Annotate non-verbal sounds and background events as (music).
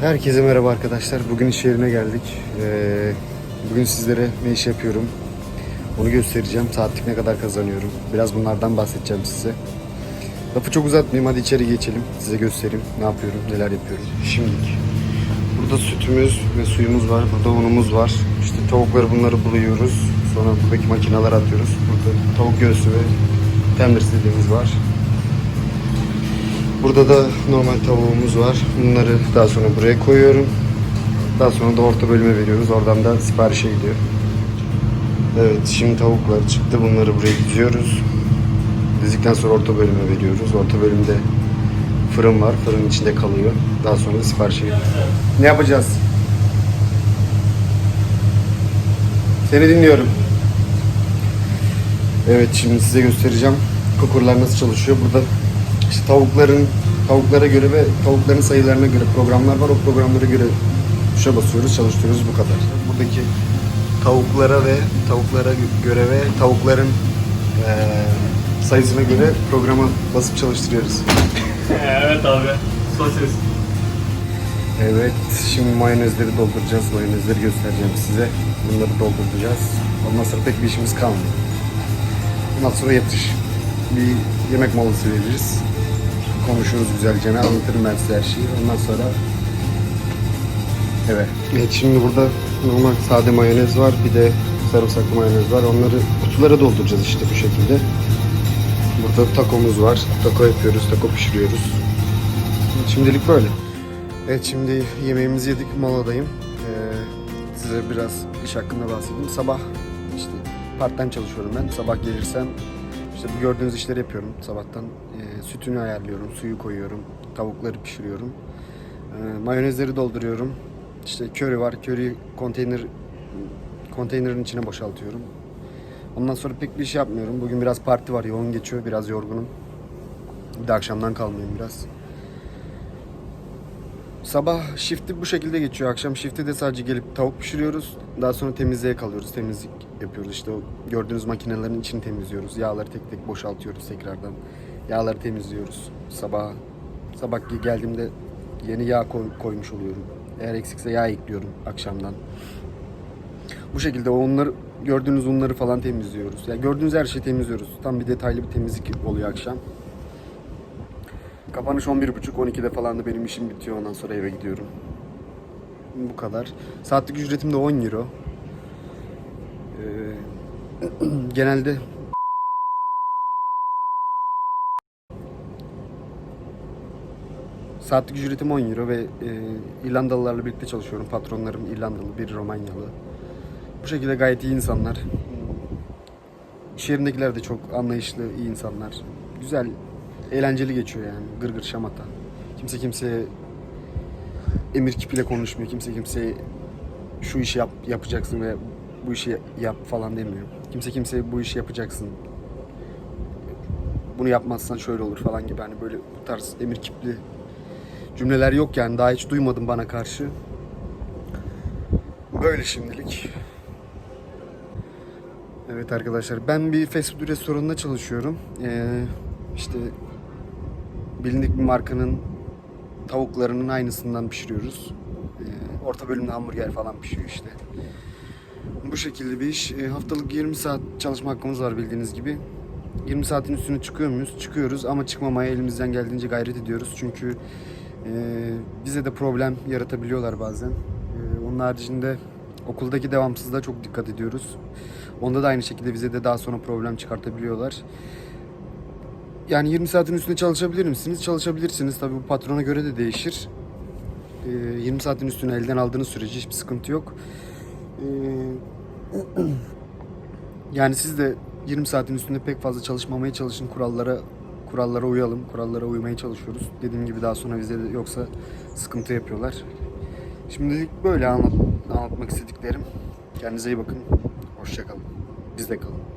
Herkese merhaba arkadaşlar. Bugün iş yerine geldik. Ee, bugün sizlere ne iş yapıyorum onu göstereceğim. Saatlik ne kadar kazanıyorum. Biraz bunlardan bahsedeceğim size. Lafı çok uzatmayayım. Hadi içeri geçelim. Size göstereyim ne yapıyorum, neler yapıyorum. Şimdilik. Burada sütümüz ve suyumuz var. Burada unumuz var. İşte tavukları bunları buluyoruz. Sonra buradaki makineler atıyoruz. Burada tavuk göğsü ve tenders dediğimiz var. Burada da normal tavuğumuz var. Bunları daha sonra buraya koyuyorum. Daha sonra da orta bölüme veriyoruz. Oradan da siparişe gidiyor. Evet şimdi tavuklar çıktı. Bunları buraya diziyoruz. Dizdikten sonra orta bölüme veriyoruz. Orta bölümde fırın var. Fırının içinde kalıyor. Daha sonra da siparişe gidiyor. Ne yapacağız? Seni dinliyorum. Evet şimdi size göstereceğim kukurlar nasıl çalışıyor. Burada işte tavukların tavuklara göre ve tavukların sayılarına göre programlar var. O programlara göre tuşa basıyoruz, çalıştırıyoruz bu kadar. Buradaki tavuklara ve tavuklara göre ve tavukların eee, sayısına göre programa basıp çalıştırıyoruz. evet abi. Sosis. Evet, şimdi mayonezleri dolduracağız. Mayonezleri göstereceğim size. Bunları dolduracağız. Ondan sonra pek bir işimiz kalmıyor. Ondan sonra yatış. Bir yemek molası veririz. Konuşuruz güzelce. Anlatırım ben size her şeyi. Ondan sonra Evet. Evet şimdi burada normal sade mayonez var. Bir de sarımsaklı mayonez var. Onları kutulara dolduracağız işte bu şekilde. Burada takomuz var. Taco yapıyoruz. Taco pişiriyoruz. Şimdilik böyle. Evet şimdi yemeğimizi yedik moladayım. Ee, size biraz iş hakkında bahsedeyim. Sabah işte part-time çalışıyorum ben. Sabah gelirsem işte bu gördüğünüz işleri yapıyorum. Sabahtan e, sütünü ayarlıyorum, suyu koyuyorum, tavukları pişiriyorum. E, mayonezleri dolduruyorum. İşte köri var, köri konteyner konteynerin içine boşaltıyorum. Ondan sonra pek bir iş yapmıyorum. Bugün biraz parti var, yoğun geçiyor, biraz yorgunum. Bir de akşamdan kalmayayım biraz. Sabah shifti bu şekilde geçiyor. Akşam shifti de sadece gelip tavuk pişiriyoruz. Daha sonra temizliğe kalıyoruz. Temizlik yapıyoruz. İşte o gördüğünüz makinelerin içini temizliyoruz. Yağları tek tek boşaltıyoruz tekrardan. Yağları temizliyoruz. Sabah sabah geldiğimde yeni yağ koy- koymuş oluyorum. Eğer eksikse yağ ekliyorum akşamdan. Bu şekilde onları gördüğünüz unları falan temizliyoruz. Yani gördüğünüz her şeyi temizliyoruz. Tam bir detaylı bir temizlik oluyor akşam. Kapanış 11.30-12'de falan da benim işim bitiyor. Ondan sonra eve gidiyorum. Bu kadar. Saatlik ücretim de 10 euro. Ee, (clears throat) genelde Saatlik ücretim 10 euro ve e, İrlandalılarla birlikte çalışıyorum. Patronlarım İrlandalı, biri Romanyalı. Bu şekilde gayet iyi insanlar. İş yerindekiler de çok anlayışlı, iyi insanlar. Güzel, eğlenceli geçiyor yani. Gırgır şamata. Kimse kimseye emir kipiyle konuşmuyor. Kimse kimseye şu işi yap, yapacaksın ve bu işi yap falan demiyor. Kimse kimseye bu işi yapacaksın. Bunu yapmazsan şöyle olur falan gibi hani böyle bu tarz emir kipli cümleler yok yani daha hiç duymadım bana karşı. Böyle şimdilik. Evet arkadaşlar ben bir fast food restoranında çalışıyorum. Ee, işte bilindik bir markanın tavuklarının aynısından pişiriyoruz. Ee, orta bölümde hamburger falan pişiyor işte. Bu şekilde bir iş. Ee, haftalık 20 saat çalışma hakkımız var bildiğiniz gibi. 20 saatin üstüne çıkıyor muyuz? Çıkıyoruz ama çıkmamaya elimizden geldiğince gayret ediyoruz. Çünkü e, bize de problem yaratabiliyorlar bazen. Ee, onun haricinde okuldaki devamsızlığa çok dikkat ediyoruz. Onda da aynı şekilde bize de daha sonra problem çıkartabiliyorlar. Yani 20 saatin üstünde çalışabilir misiniz? Çalışabilirsiniz. Tabii bu patrona göre de değişir. Ee, 20 saatin üstüne elden aldığınız sürece hiçbir sıkıntı yok. Ee, (clears throat) yani siz de 20 saatin üstünde pek fazla çalışmamaya çalışın. Kurallara kurallara uyalım. Kurallara uymaya çalışıyoruz. Dediğim gibi daha sonra bize de yoksa sıkıntı yapıyorlar. Şimdilik böyle anlat, anlatmak istediklerim. Kendinize iyi bakın. Hoşçakalın. Bizde kalın.